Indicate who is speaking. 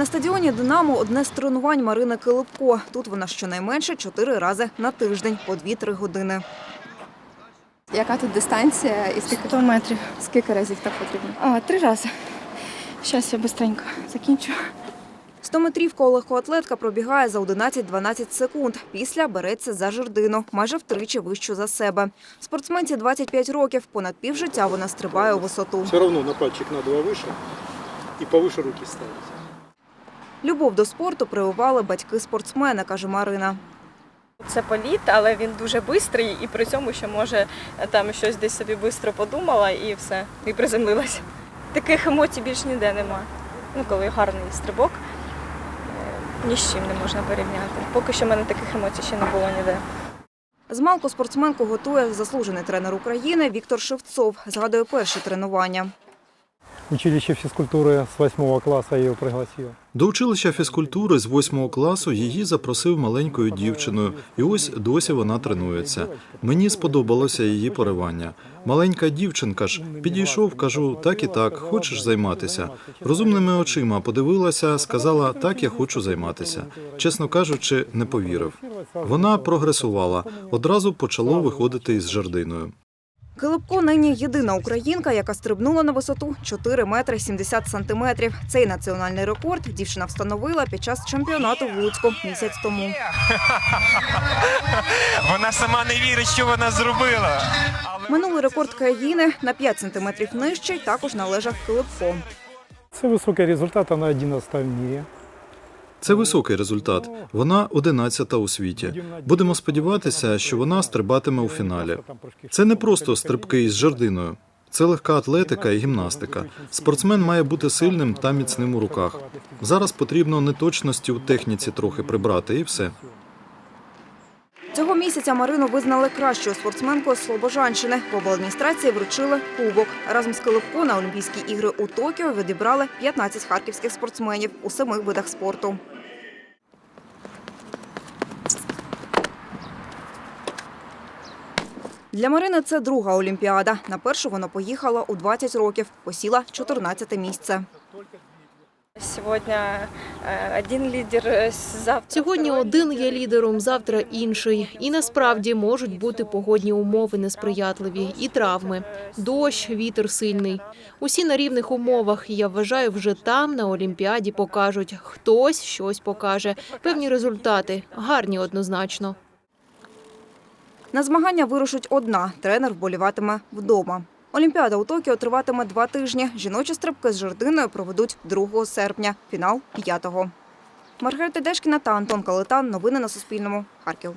Speaker 1: На стадіоні Динамо одне з тренувань Марини Килипко. Тут вона щонайменше чотири рази на тиждень по 2-3 години.
Speaker 2: Яка тут дистанція і скільки,
Speaker 3: 100 метрів.
Speaker 2: скільки разів так потрібно?
Speaker 3: А, три рази. Зараз я швидко закінчу.
Speaker 1: 100-метрівку легкоатлетка пробігає за 11-12 секунд. Після береться за жердину, майже втричі вищу за себе. Спортсменці 25 років, понад півжиття вона стрибає у висоту.
Speaker 4: Все равно на пальчик надо выше и повыше руки ставить.
Speaker 1: Любов до спорту прививали батьки спортсмена, каже Марина.
Speaker 5: Це політ, але він дуже швидкий і при цьому ще може е, там щось десь собі швидко подумала і все, і приземлилась. Таких емоцій більш ніде нема. Ну, коли гарний стрибок, е, ні з чим не можна порівняти. Поки що в мене таких емоцій ще не було ніде.
Speaker 1: Змалку спортсменку готує заслужений тренер України Віктор Шевцов. Згадує перші тренування.
Speaker 6: Училище физкультуры с восьмого класса ее пригласило.
Speaker 7: До училища фізкультури з восьмого класу її запросив маленькою дівчиною, і ось досі вона тренується. Мені сподобалося її поривання. Маленька дівчинка ж підійшов, кажу, так і так, хочеш займатися. Розумними очима подивилася, сказала, так я хочу займатися. Чесно кажучи, не повірив. Вона прогресувала, одразу почало виходити із жердиною.
Speaker 1: Килипко нині єдина українка, яка стрибнула на висоту 4 метри 70 сантиметрів. Цей національний рекорд дівчина встановила під час чемпіонату в Луцьку місяць тому.
Speaker 8: Вона сама не вірить, що вона зробила.
Speaker 1: Минулий рекорд країни на 5 сантиметрів нижчий також належав Килипко.
Speaker 6: Це високий результат, вона 11 в мире.
Speaker 7: Це високий результат. Вона одинадцята у світі. Будемо сподіватися, що вона стрибатиме у фіналі. Це не просто стрибки із жердиною. Це легка атлетика і гімнастика. Спортсмен має бути сильним та міцним у руках. Зараз потрібно неточності у техніці трохи прибрати, і все.
Speaker 1: Цього місяця Марину визнали кращою спортсменкою Слобожанщини. В обладміністрації вручили кубок. Разом з Килипко на Олімпійські ігри у Токіо відібрали 15 харківських спортсменів у семи видах спорту. Для Марини це друга Олімпіада. На першу вона поїхала у 20 років, посіла 14 місце.
Speaker 5: Сьогодні е, один лідер, е, завтра
Speaker 9: Сьогодні один є лідером, завтра інший. І насправді можуть бути погодні умови несприятливі і травми. Дощ, вітер сильний. Усі на рівних умовах. І Я вважаю, вже там на Олімпіаді покажуть. Хтось щось покаже. Певні результати гарні однозначно.
Speaker 1: На змагання вирушить одна. Тренер вболіватиме вдома. Олімпіада у Токіо триватиме два тижні. Жіночі стрибки з жердиною проведуть 2 серпня. Фінал 5-го. Маргарита Дешкіна та Антон Калитан. Новини на Суспільному. Харків.